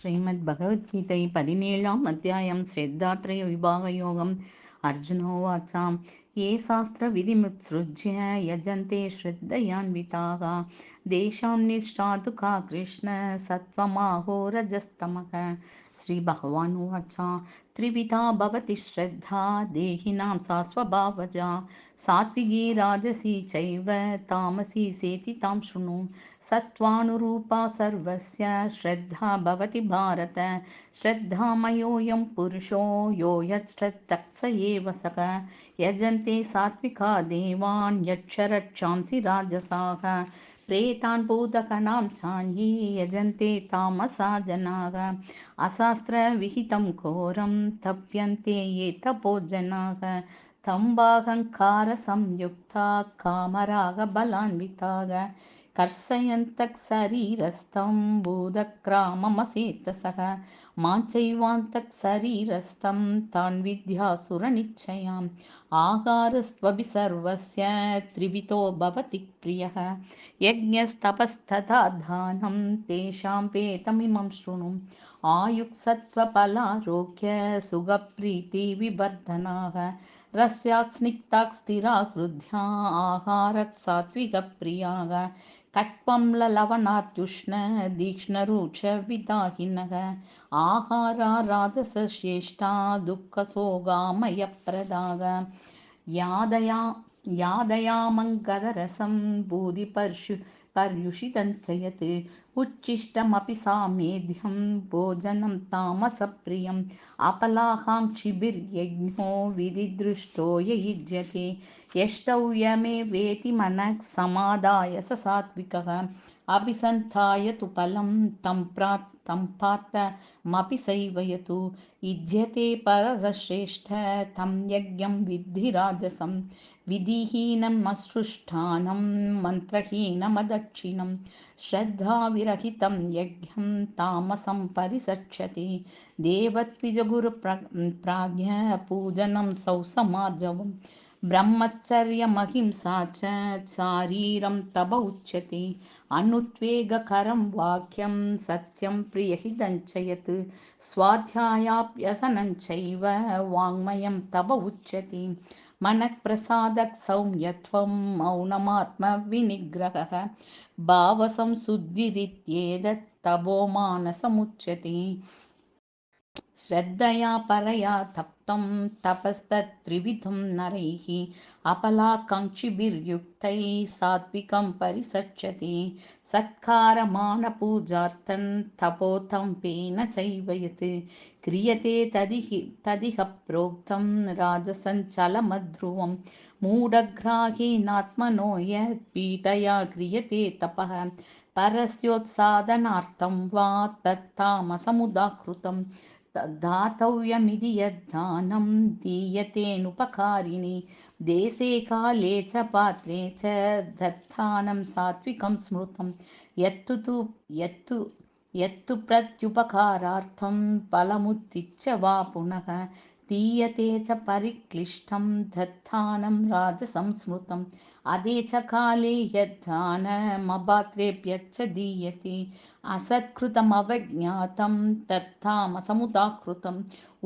श्रीमद्भगवद्गीतै पदिनेळाम् अध्यायं श्रद्धात्रयविभागयोगम् अर्जुन उवाच ये शास्त्रविधिमुत्सृज्य यजन्ते श्रद्धयान्विताः। तेषां निष्ठा तु का कृष्ण सत्त्वमाहोरजस्तमः श्रीभगवान् उवाच त्रिविधा भवति श्रद्धा देहिनां सा स्वभावजा सात्विकी राजसी चैव तामसी सेति तां शृणु। सत्त्वानुरूपा सर्वस्य श्रद्धा भवति भारत। श्रद्धामयोऽयं पुरुषो यो यच्छ्रद्धक्स एव सः यजन्ते सात्विका देवान् यक्षरक्षांसि राजसाः प्रेतान् भूतगणां चान्ये यजन्ते तामसा जनाः अशास्त्रविहितं घोरं तप्यन्ते ये तपो जनाः तम्बाहङ्कारसंयुक्ता कामरागबलान्विताः कर्षयन्तः शरीरस्थं भूतग्राममसेतसः माञ्चैवान्तः शरीरस्थं तान् विद्यासुरनिश्चयाम्। आहारस्त्वपि सर्वस्य त्रिविधो भवति प्रियः। यज्ञस्तपस्तथा दानं तेषां वेदमिमं शृणु। आयुक्सत्त्वफलारोग्य सुखप्रीतिविवर्धनाः रस्याक् स्निग्धाक् स्थिरा हृद्या आहारः सात्विकप्रियाः कट्वं ललवणात्युष्ण तीक्ष्णरुचविदाहिनः आहारा राजसश्रेष्ठा दुःखसोगामयप्रदाः यादया यादयामङ्गदरसं भूदिपर्षु पर्युषितं च यत् उच्छिष्टमपि सामेध्यं भोजनं तामसप्रियम्। अपलाकाङ्क्षिभिर्यज्ञो विधिदृष्टो य युज्यते। यष्टव्यमे वेति मनः समादाय स सात्विकः अभिसन्धाय तु फलं तं प्रा तं पार्थमपि सैव यतु युज्यते परसश्रेष्ठ तं यज्ञं विद्धि राजसं विधिहीनम् अश्रुष्ठानं मन्त्रहीनमदक्षिणं। श्रद्धाविरहितं यज्ञं तामसं परिसक्षति देवत्विजगुरुप्र प्राज्ञपूजनं सौसमार्जवं ब्रह्मचर्यमहिंसा च चारीरं तप उच्यते। अनुत्वेगकरं वाक्यं सत्यं प्रियहितं च यत् स्वाध्यायाभ्यसनं चैव वाङ्मयं तप उच्यते। मनःप्रसादः सौम्यत्वं मौनमात्मविनिग्रहः। भावसंशुद्धिरित्येतत् तपो मानसमुच्यते श्रद्धया परया तप्तं तपस्तत्त्रिविधं नरैः अपलाकाङ्क्षिभिर्युक्तैः सात्विकं परिसक्षते सत्कारमानपूजार्थं तपोतम्पेन चैव यत् क्रियते तदिह तदिह प्रोक्तं राजसञ्चलमध्रुवं। मूढग्राहेणात्मनो यत् पीठया क्रियते तपः परस्योत्सादनार्थं वा तत्तामसमुदाहृतं दातव्यमिति यद्दानं दीयतेनुपकारिणि। देशे काले च पात्रे च दत्तानं सात्विकं स्मृतं। यत्तु तु यत्तु यत्तु प्रत्युपकारार्थं फलमुत्तिच्छ वा पुनः दीयते च परिक्लिष्टं दत्तानं राजसंस्मृतम्। अदे च काले यद्दानमपात्रेभ्यश्च दीयते। असत्कृतमवज्ञातं तत्तामसमुदाहृतम्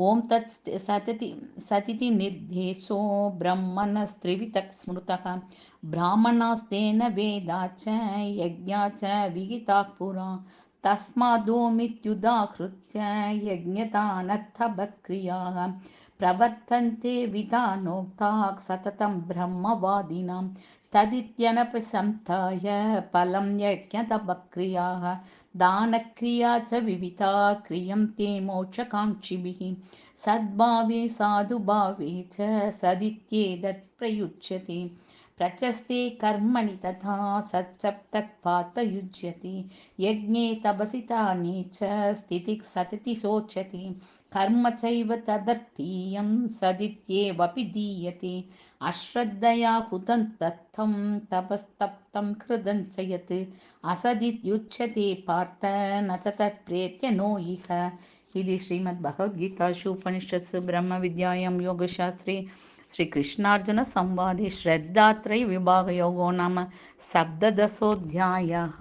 ॐ तत् सतति सतिति निर्देशो ब्रह्मणस्त्रिविधः स्मृतः ब्राह्मणास्तेन वेदा च यज्ञा च विहिताः पुरा तस्मादोमित्युदाहृत्य यज्ञदानर्थभक्रियाः प्रवर्तन्ते विधानोक्ताः सततं ब्रह्मवादिनां तदित्यनपसन्ताय फलं यज्ञतपक्रियाः दानक्रिया च विविधा क्रियन्ते मोक्षकाङ्क्षिभिः सद्भावे साधुभावे च सदित्येतत् प्रयुज्यते प्रचस्ते कर्मणि तथा सच्चप्तक्पातयुज्यते यज्ञे तपसि तानि च स्थितिः सतति शोच्यते कर्म चैव तदर्थीयं सदित्येवपि दीयते। अश्रद्धया हुतं दत्तं तपस्तप्तं हृदं च यत् असदित्युच्यते पार्थ न च तत्प्रेत्य नो इह। इति श्रीमद्भगवद्गीतासु उपनिषत्सु ब्रह्मविद्यायां योगशास्त्रे श्रीकृष्णार्जुनसंवादे श्रद्धात्रयविभागयोगो नाम सप्तदशोऽध्यायः